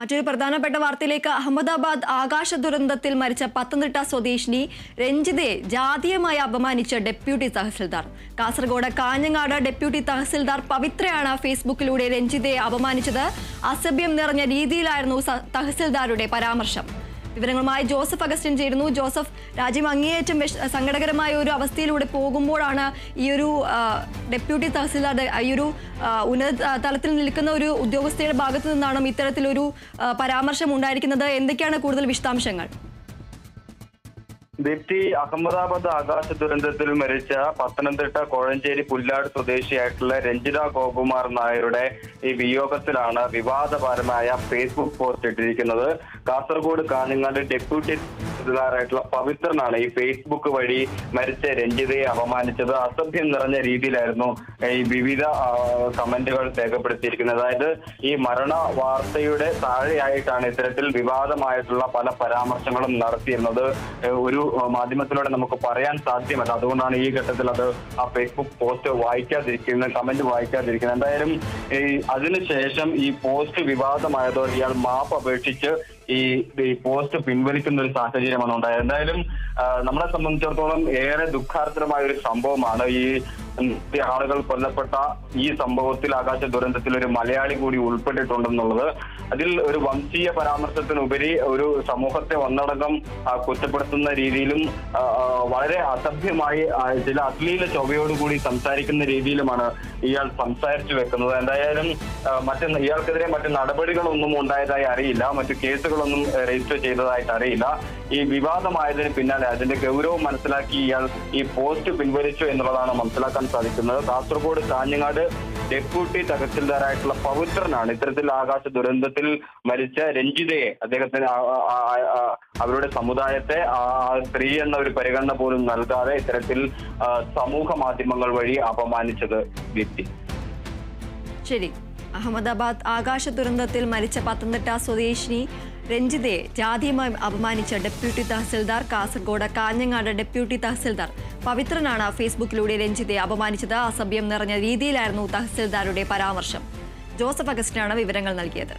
മറ്റൊരു പ്രധാനപ്പെട്ട വാർത്തയിലേക്ക്. അഹമ്മദാബാദ് ആകാശ ദുരന്തത്തിൽ മരിച്ച പത്തനംതിട്ട സ്വദേശിനി രഞ്ജിതയെ ജാതീയമായി അപമാനിച്ച ഡെപ്യൂട്ടി തഹസിൽദാർ. കാസർഗോഡ് കാഞ്ഞങ്ങാട് ഡെപ്യൂട്ടി തഹസിൽദാർ പവിത്രയാണ് ഫേസ്ബുക്കിലൂടെ രഞ്ജിതയെ അപമാനിച്ചത്. അസഭ്യം നിറഞ്ഞ രീതിയിലായിരുന്നു തഹസിൽദാരുടെ പരാമർശം. വിവരങ്ങളുമായി ജോസഫ് അഗസ്റ്റിൻ ചേരുന്നു ജോസഫ് രാജ്യം അങ്ങേയറ്റം സങ്കടകരമായ ഒരു അവസ്ഥയിലൂടെ പോകുമ്പോഴാണ് ഈ ഒരു ഡെപ്യൂട്ടി തഹസിൽദാർ ഈ ഒരു ഉന്നത തലത്തിൽ നിൽക്കുന്ന ഒരു ഉദ്യോഗസ്ഥയുടെ ഭാഗത്തു നിന്നാണ് ഇത്തരത്തിലൊരു പരാമർശം ഉണ്ടായിരിക്കുന്നത്. എന്തൊക്കെയാണ് കൂടുതൽ വിശദാംശങ്ങൾ? ദീപ്തി അഹമ്മദാബാദ് ആകാശ ദുരന്തത്തിൽ മരിച്ച പത്തനംതിട്ട കോഴഞ്ചേരി പുല്ലാട് സ്വദേശിയായിട്ടുള്ള രഞ്ജിത ഗോകുമാർ നായരുടെ ഈ വിയോഗത്തിലാണ് വിവാദപരമായ ഫേസ്ബുക്ക് പോസ്റ്റ് ഇട്ടിരിക്കുന്നത്. കാസർഗോഡ് കാഞ്ഞങ്ങാട് ഡെപ്യൂട്ടി തഹസിൽദാറായിട്ടുള്ള പവിത്രനാണ് ഈ ഫേസ്ബുക്ക് വഴി മരിച്ച രഞ്ജിതയെ അപമാനിച്ചത്. അസഭ്യം നിറഞ്ഞ രീതിയിലായിരുന്നു ഈ വിവിധ കമന്റുകൾ രേഖപ്പെടുത്തിയിരിക്കുന്നത്. അതായത് ഈ മരണ വാർത്തയുടെ താഴെയായിട്ടാണ് ഇത്തരത്തിൽ വിവാദമായിട്ടുള്ള പല പരാമർശങ്ങളും നടത്തിയിരുന്നത്. ഒരു മാധ്യമത്തിലൂടെ നമുക്ക് പറയാൻ സാധ്യമല്ല. അതുകൊണ്ടാണ് ഈ ഘട്ടത്തിൽ അത് ആ ഫേസ്ബുക്ക് പോസ്റ്റ് വായിക്കാതിരിക്കുന്നത് കമന്റ് വായിക്കാതിരിക്കുന്നത്. എന്തായാലും ഈ അതിനുശേഷം ഈ പോസ്റ്റ് വിവാദമായതോ ഇയാൾ മാപ്പ് അപേക്ഷിച്ച് ഈ ഈ പോസ്റ്റ് പിൻവലിക്കുന്ന ഒരു സാഹചര്യമാണ് ഉണ്ടായത്. എന്തായാലും നമ്മളെ സംബന്ധിച്ചിടത്തോളം ഏറെ ദുഃഖാർദ്രമായ ഒരു സംഭവമാണ് ഈ നിരവധി ആളുകൾ കൊല്ലപ്പെട്ട ഈ സംഭവത്തിൽ ആകാശ ദുരന്തത്തിൽ ഒരു മലയാളി കൂടി ഉൾപ്പെട്ടിട്ടുണ്ടെന്നുള്ളത് അതിൽ ഒരു വംശീയ പരാമർശത്തിനുപരി ഒരു സമൂഹത്തെ ഒന്നടങ്കം കുറ്റപ്പെടുത്തുന്ന രീതിയിലും വളരെ അസഭ്യമായി ചില അശ്ലീല ചൊവ്വയോടുകൂടി സംസാരിക്കുന്ന രീതിയിലുമാണ് ഇയാൾ സംസാരിച്ചു വെക്കുന്നത്. എന്തായാലും മറ്റ് ഇയാൾക്കെതിരെ മറ്റ് നടപടികളൊന്നും ഉണ്ടായതായി അറിയില്ല. മറ്റു കേസുകളൊന്നും രജിസ്റ്റർ ചെയ്തതായിട്ട് അറിയില്ല. ഈ വിവാദമായതിന് പിന്നാലെ അതിന്റെ ഗൗരവം മനസ്സിലാക്കി ഇയാൾ ഈ പോസ്റ്റ് പിൻവലിച്ചു എന്നുള്ളതാണ് മനസ്സിലാക്കാൻ സാധിക്കുന്നത്. കാസർഗോഡ് കാഞ്ഞങ്ങാട് ഡെപ്യൂട്ടി തഹസിൽദാരായിട്ടുള്ള പവിത്രനാണ്. ഇത്തരത്തിൽ ആകാശ ദുരന്തത്തിൽ മരിച്ച രഞ്ജിതയെ അദ്ദേഹത്തിന് അവരുടെ സമുദായത്തെ സ്ത്രീ എന്ന ഒരു പരിഗണന പോലും നൽകാതെ ഇത്തരത്തിൽ സമൂഹ മാധ്യമങ്ങൾ വഴി അപമാനിച്ചത് വ്യക്തി. ശരി. അഹമ്മദാബാദ് ആകാശ ദുരന്തത്തിൽ മരിച്ച പത്തനംതിട്ട സ്വദേശിനി രഞ്ജിതയെ ജാതീയമായി അപമാനിച്ച ഡെപ്യൂട്ടി തഹസിൽദാർ കാസർഗോഡ് കാഞ്ഞങ്ങാട് ഡെപ്യൂട്ടി തഹസിൽദാർ. പവിത്രനാണ് ഫേസ്ബുക്കിലൂടെ രഞ്ജിതയെ അപമാനിച്ചത്. അസഭ്യം നിറഞ്ഞ രീതിയിലായിരുന്നു തഹസിൽദാരുടെ പരാമർശം. ജോസഫ് അഗസ്റ്റിനാണ് വിവരങ്ങൾ നൽകിയത്.